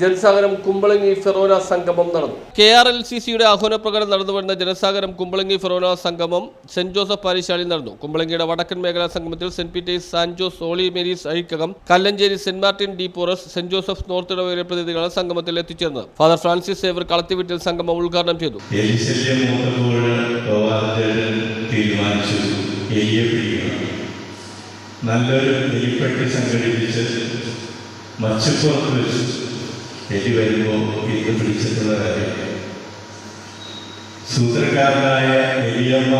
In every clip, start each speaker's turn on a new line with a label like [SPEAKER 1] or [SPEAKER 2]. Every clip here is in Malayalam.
[SPEAKER 1] ജനസാഗരം കുമ്പളങ്ങി ഫെറോന സംഗമം നടന്നു. കെ ആർ എൽ സി സിയുടെ ആഹ്വാനപ്രകാരം നടന്നുവരുന്ന ജനസാഗരം കുമ്പളങ്ങി ഫെറോന സംഗമം സെന്റ് ജോസഫ് പാരിശാലയിൽ നടന്നു. കുമ്പളങ്ങിയുടെ വടക്കൻ മേഖലാ സംഗമത്തിൽ saint Peter's San Jose holy Mary's Azhikkakam Kallanchery saint Martin de Porres saint Joseph north ഇടവകയിലെ പ്രതിനിധികളാണ് സംഗമത്തിൽ എത്തിച്ചേർന്നത്. ഫാദർ ഫ്രാൻസിസ് സേവർ കളത്തിവീട്ടിൽ സംഗമം ഉദ്ഘാടനം ചെയ്തു.
[SPEAKER 2] തീരുമാനിച്ചു. നല്ലൊരു എലിപ്പെട്ടി സംഘടിപ്പിച്ച് മച്ചപ്പുറത്ത് വെച്ച്. എലി വരുമ്പോൾ ഇത് പിടിച്ചിട്ടുള്ള കാര്യം. സൂത്രക്കാരനായ എലിയമ്മ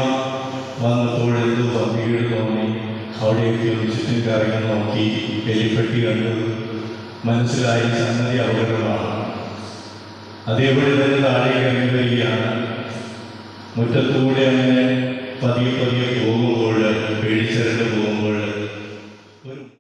[SPEAKER 2] വന്നപ്പോൾ എന്തോ പന്തികേട് തോന്നി. അവിടെയൊക്കെ ചുറ്റും കറങ്ങി നോക്കി എലിപ്പെട്ടി കണ്ടു. മനസ്സിലായി സംഗതി അപകടമാണ്. അതേപോലെ തന്നെ താഴെ വരികയാണ്. മുറ്റത്തൂടെ അങ്ങനെ പതിയെ പതിയെ പോകുമ്പോൾ പേടിച്ചരണ്ട്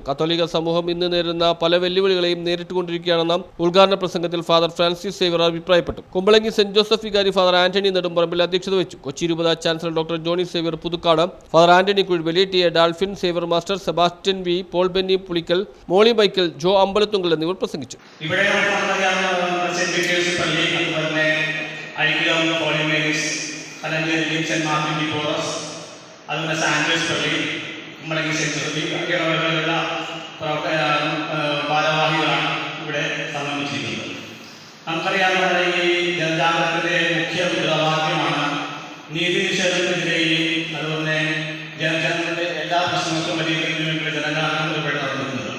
[SPEAKER 1] കത്തോലിക്ക സമൂഹം ഇന്ന് നേരിടുന്ന പല വെല്ലുവിളികളെയും നേരിട്ടുകൊണ്ടിരിക്കുകയാണെന്ന ഉദ്ഘാടന പ്രസംഗത്തിൽ ഫാദർ ഫ്രാൻസിസ് സേവിയർ അഭിപ്രായപ്പെട്ടു. കുമ്പളങ്ങി സെന്റ് ജോസഫ് വികാരി ഫാദർ ആന്റണി നെടുമ്പറമ്പിൽ അധ്യക്ഷത വെച്ചു കൊച്ചി രൂപത chancellor doctor Johnny Xavier Puthukkad Father Antony Kuzhuvali T A Dalphin Xavier master Sebastian V Paul Benny Pulickal Molly Michael Joe Ambalathunkal എന്നിവർ പ്രസംഗിച്ചു.
[SPEAKER 3] ഇവിടെ അല്ലെങ്കിൽ സെന്റ് മാർട്ടിൻ ഡി പോറസ് അതുപോലെ സാൻഡ്രസ് പള്ളി കുമ്പളങ്ങി ഈ സെക്രട്ടറി ആ, ഭാരവാഹികളാണ് ഇവിടെ സംബന്ധിച്ചിരിക്കുന്നത്. നമുക്കറിയാവുന്ന ഈ ജനജാഗ്രതത്തിലെ മുഖ്യ മുദ്രാവാക്യമാണ് നീതി നിഷേധത്തിനെതിരെയും അതുപോലെ ജനജനങ്ങളുടെ എല്ലാ പ്രശ്നങ്ങൾക്കും പരിഹരിക്കുന്നതിന് വേണ്ടി ജനജാഗരണം ഇവിടെ നടത്തുന്നത്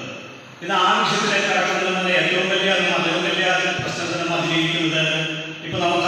[SPEAKER 3] ഇത് ആ വിഷയത്തിലേക്ക് കടക്കുന്നത് ഏറ്റവും വലിയ അതിലും വലിയ പ്രശ്നത്തിനും അതിജീവിക്കുന്നത് ഇപ്പൊ നമുക്കറിയാം